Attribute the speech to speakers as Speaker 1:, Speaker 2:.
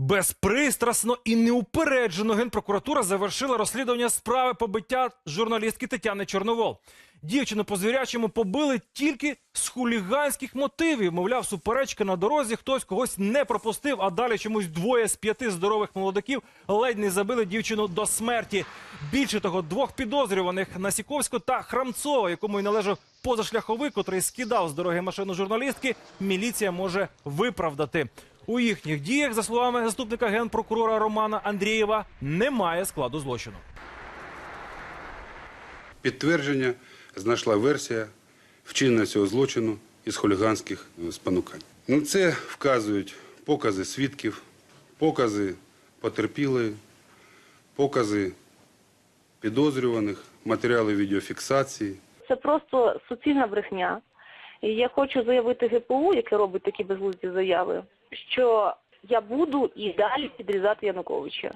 Speaker 1: Безпристрасно і неупереджено Генпрокуратура завершила розслідування справи побиття журналістки Тетяни Чорновол. Дівчину по звірячому побили тільки з хуліганських мотивів. Мовляв, суперечка на дорозі, хтось когось не пропустив, а далі чомусь двоє з п'яти здорових молодиків ледь не забили дівчину до смерті. Більше того, двох підозрюваних Насіковську та Храмцова, якому й належав позашляховик, котрий скидав з дороги машину журналістки, міліція може виправдати. У їхніх діях, за словами заступника генпрокурора Романа Андрієва, немає складу злочину.
Speaker 2: Підтвердження знайшла версія вчинення цього злочину із хуліганських е, спонукань. Ну, це вказують покази свідків, покази потерпілої, покази підозрюваних, матеріали відеофіксації.
Speaker 3: Це просто суцільна брехня. І я хочу заявити ГПУ, яке робить такі безглузді заяви, що я буду і далі підрізати Януковича.